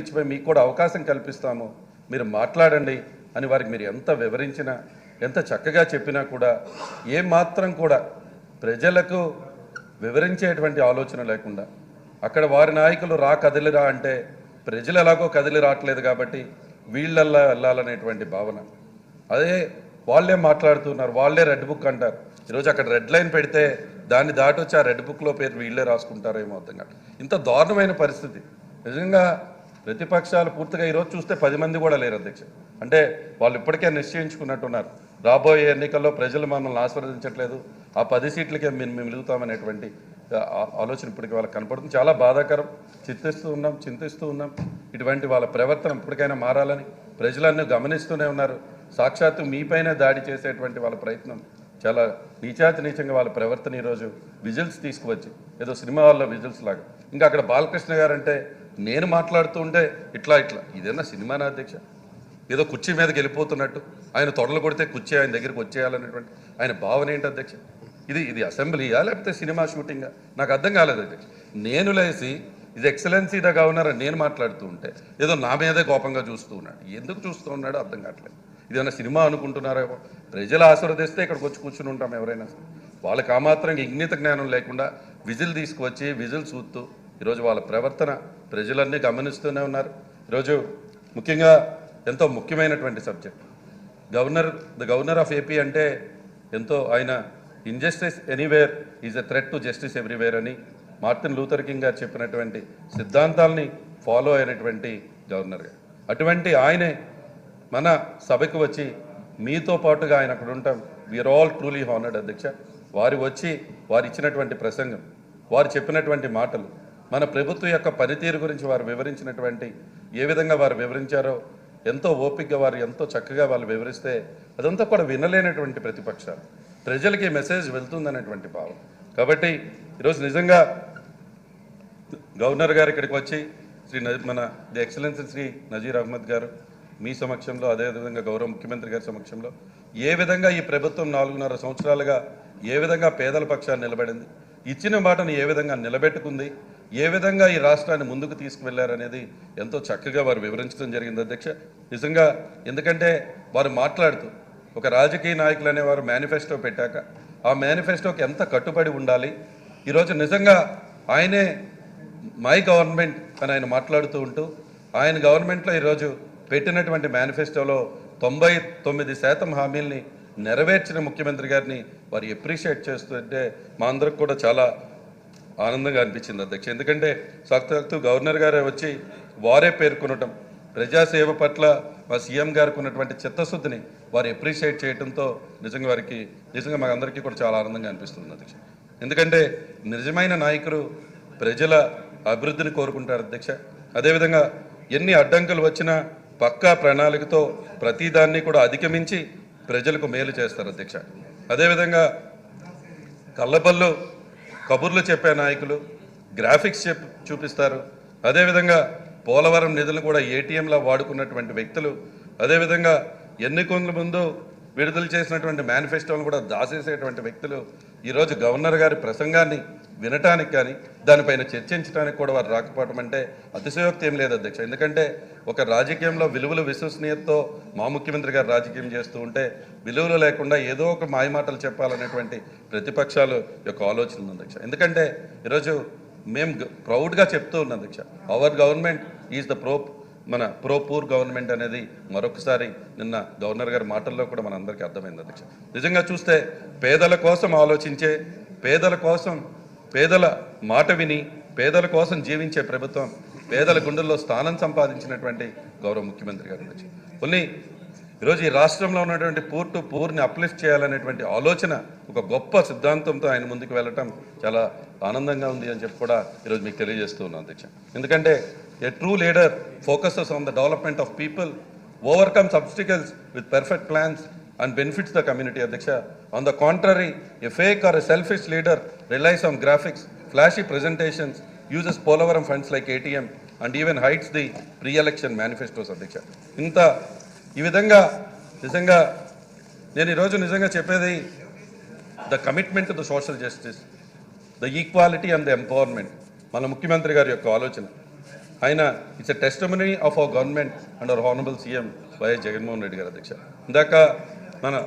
ఇచ్చిపోయి మీకు కూడా అవకాశం కల్పిస్తాము. మీరు మాట్లాడండి అని వారికి మీరు ఎంత వివరించినా ఎంత చక్కగా చెప్పినా కూడా ఏ మాత్రం కూడా ప్రజలకు వివరించేటువంటి ఆలోచన లేకుండా అక్కడ వారి నాయకులు రా కదిలిరా అంటే ప్రజలు ఎలాగో కదిలి రావట్లేదు కాబట్టి వీళ్ళల్లా వెళ్ళాలనేటువంటి భావన. అదే వాళ్ళే మాట్లాడుతున్నారు వాళ్ళే రెడ్ బుక్ అంటారు. ఈరోజు అక్కడ రెడ్ లైన్ పెడితే దాన్ని దాటొచ్చి ఆ రెడ్ బుక్లో పేరు వీళ్ళే రాసుకుంటారేమో అర్థం కాదు ఇంత దారుణమైన పరిస్థితి. నిజంగా ప్రతిపక్షాలు పూర్తిగా ఈరోజు చూస్తే పది మంది కూడా లేరు అధ్యక్ష. అంటే వాళ్ళు ఇప్పటికే నిశ్చయించుకున్నట్టున్నారు. రాబోయే ఎన్నికల్లో ప్రజలు మమ్మల్ని ఆశీర్వదించట్లేదు. ఆ పది సీట్లకే మేము మేము మిలుగుతామనేటువంటి ఆలోచన ఇప్పటికి వాళ్ళకి కనపడుతుంది. చాలా బాధాకరం. చింతిస్తూ ఉన్నాం చింతిస్తూ ఉన్నాం. ఇటువంటి వాళ్ళ ప్రవర్తన ఇప్పటికైనా మారాలని ప్రజలన్నీ గమనిస్తూనే ఉన్నారు. సాక్షాత్తు మీపైన దాడి చేసేటువంటి వాళ్ళ ప్రయత్నం చాలా నీచాతి నీచంగా వాళ్ళ ప్రవర్తన ఈరోజు విజిల్స్ తీసుకువచ్చి ఏదో సినిమా హాల్లో విజిల్స్ లాగా. ఇంకా అక్కడ బాలకృష్ణ గారు అంటే నేను మాట్లాడుతూ ఉంటే ఇట్లా ఇట్లా. ఇదేనా సినిమానా అధ్యక్ష? ఏదో కుర్చీ మీదకి వెళ్ళిపోతున్నట్టు. ఆయన తొడలు కొడితే కుర్చీ ఆయన దగ్గరికి వచ్చేయాలనేటువంటి ఆయన భావన ఏంటి అధ్యక్ష? ఇది ఇది అసెంబ్లీయా లేకపోతే సినిమా షూటింగా? నాకు అర్థం కాలేదు అధ్యక్ష. నేను లేచి ఇది ఎక్సలెన్సీ ద గవర్నర్ అని నేను మాట్లాడుతూ ఉంటే ఏదో నా మీదే కోపంగా చూస్తూ ఉన్నాడు. ఎందుకు చూస్తూ ఉన్నాడో అర్థం కావట్లేదు. ఇదేమన్నా సినిమా అనుకుంటున్నారేమో ప్రజలు ఆశీర్వదిస్తే ఇక్కడికి వచ్చి కూర్చుని ఉంటాం ఎవరైనా సరే. వాళ్ళకి ఆ మాత్రం ఇంగిత జ్ఞానం లేకుండా విజిల్ తీసుకువచ్చి విజిల్ చూస్తూ ఈరోజు వాళ్ళ ప్రవర్తన ప్రజలన్నీ గమనిస్తూనే ఉన్నారు. ఈరోజు ముఖ్యంగా ఎంతో ముఖ్యమైనటువంటి subject. Governor the governor of AP అంటే ఎంతో ఆయన injustice anywhere is a threat to justice everywhere అని మార్టిన్ లూథర్ కింగ్ గారు చెప్పినటువంటి సిద్ధాంతాల్ని ఫాలో అయినటువంటి గవర్నర్ గారు. అటువంటి ఆయనే మన సభకు వచ్చి మీతో పాటుగా ఆయన అక్కడ ఉంటాం. వీఆర్ ఆల్ ట్రూలీ హానర్డ్ అధ్యక్ష. వారు వచ్చి వారు ఇచ్చినటువంటి ప్రసంగం వారు చెప్పినటువంటి మాటలు మన ప్రభుత్వం యొక్క పనితీరు గురించి వారు వివరించినటువంటి ఏ విధంగా వారు వివరించారో ఎంతో ఓపికగా వారు ఎంతో చక్కగా వాళ్ళు వివరిస్తే అదంతా కూడా వినలేనటువంటి ప్రతిపక్షాలు. ప్రజలకి మెసేజ్ వెళ్తుందనేటువంటి భావం. కాబట్టి ఈరోజు నిజంగా గవర్నర్ గారు ఇక్కడికి వచ్చి శ్రీ న- మన ది ఎక్సలెన్స్ శ్రీ నజీర్ అహ్మద్ గారు మీ సమక్షంలో అదేవిధంగా గౌరవ ముఖ్యమంత్రి గారి సమక్షంలో ఏ విధంగా ఈ ప్రభుత్వం నాలుగున్నర సంవత్సరాలుగా ఏ విధంగా పేదల పక్షాన్ని నిలబడింది ఇచ్చిన మాటను ఏ విధంగా నిలబెట్టుకుంది ఏ విధంగా ఈ రాష్ట్రాన్ని ముందుకు తీసుకువెళ్ళారనేది ఎంతో చక్కగా వారు వివరించడం జరిగింది అధ్యక్ష. నిజంగా ఎందుకంటే వారు మాట్లాడుతూ ఒక రాజకీయ నాయకులు అనేవారు మేనిఫెస్టో పెట్టాక ఆ మేనిఫెస్టోకి ఎంత కట్టుబడి ఉండాలి? ఈరోజు నిజంగా ఆయనే మై గవర్నమెంట్ అని ఆయన మాట్లాడుతూ ఉంటూ ఆయన గవర్నమెంట్లో ఈరోజు పెట్టినటువంటి మేనిఫెస్టోలో తొంభై తొమ్మిది శాతం హామీల్ని నెరవేర్చిన ముఖ్యమంత్రి గారిని వారు ఎప్రిషియేట్ చేస్తుంటే మా అందరికి కూడా చాలా ఆనందంగా అనిపించింది అధ్యక్ష. ఎందుకంటే సాక్షాత్తు గవర్నర్ గారే వచ్చి వారే పేర్కొనటం ప్రజాసేవ పట్ల మా సీఎం గారికి ఉన్నటువంటి చిత్తశుద్ధిని వారు ఎప్రిషియేట్ చేయడంతో నిజంగా వారికి నిజంగా మా అందరికీ కూడా చాలా ఆనందంగా అనిపిస్తుంది అధ్యక్ష. ఎందుకంటే నిజమైన నాయకులు ప్రజల అభివృద్ధిని కోరుకుంటారు అధ్యక్ష. అదేవిధంగా ఎన్ని అడ్డంకులు వచ్చినా పక్కా ప్రణాళికతో ప్రతిదాన్ని కూడా అధిగమించి ప్రజలకు మేలు చేస్తారు అధ్యక్ష. అదేవిధంగా కళ్ళబల్లు కబుర్లు చెప్పే నాయకులు గ్రాఫిక్స్ చెప్ చూపిస్తారు. అదేవిధంగా పోలవరం నిధులను కూడా ఏటీఎంలా వాడుకున్నటువంటి వ్యక్తులు అదేవిధంగా ఎన్నికల ముందు విడుదల చేసినటువంటి మేనిఫెస్టోలను కూడా దాసేసేటువంటి వ్యక్తులు ఈరోజు గవర్నర్ గారి ప్రసంగాన్ని వినటానికి కానీ దానిపైన చర్చించడానికి కూడా వారు రాకపోవడం అంటే అతిశయోక్తి ఏం లేదు అధ్యక్ష. ఎందుకంటే ఒక రాజకీయంలో విలువలు విశ్వసనీయతతో మా ముఖ్యమంత్రి గారు రాజకీయం చేస్తూ ఉంటే విలువలు లేకుండా ఏదో ఒక మాయమాటలు చెప్పాలనేటువంటి ప్రతిపక్షాలు యొక్క ఆలోచన ఉంది అధ్యక్ష. ఎందుకంటే ఈరోజు మేము ప్రౌడ్గా చెప్తూ ఉన్నాం అధ్యక్ష our government is the pro మన ప్రో పూర్ గవర్నమెంట్ అనేది మరొకసారి నిన్న గవర్నర్ గారి మాటల్లో కూడా మన అందరికీ అర్థమైంది అధ్యక్ష. నిజంగా చూస్తే పేదల కోసం ఆలోచించే పేదల కోసం పేదల మాట విని పేదల కోసం జీవించే ప్రభుత్వం పేదల గుండెల్లో స్థానం సంపాదించినటువంటి గౌరవ ముఖ్యమంత్రి గారు అధ్యక్ష ఓన్లీ ఈరోజు ఈ రాష్ట్రంలో ఉన్నటువంటి పూర్ టు పూర్ని అప్లిఫ్ట్ చేయాలనేటువంటి ఆలోచన ఒక గొప్ప సిద్ధాంతంతో ఆయన ముందుకు వెళ్ళటం చాలా ఆనందంగా ఉంది అని చెప్పి కూడా ఈరోజు మీకు తెలియజేస్తూ ఉన్నాను అధ్యక్ష. ఎందుకంటే a true leader focuses on the development of people overcomes obstacles with perfect plans and benefits the community అధ్యక్ష on the contrary a fake or a selfish leader relies on graphics flashy presentations uses Polavaram funds like ATM and even heights the pre election manifestos అధ్యక్ష ఇంత ఈ విధంగా నిజంగా నేను ఈరోజు నిజంగా చెప్పేది the commitment to the social justice the equality and the empowerment మన ముఖ్యమంత్రి గారి యొక్క ఆలోచన. ఆయన it's a testimony of our government and our honourable CM YS Jaganmohan Reddy garu అధ్యక్ష ఇందాక మన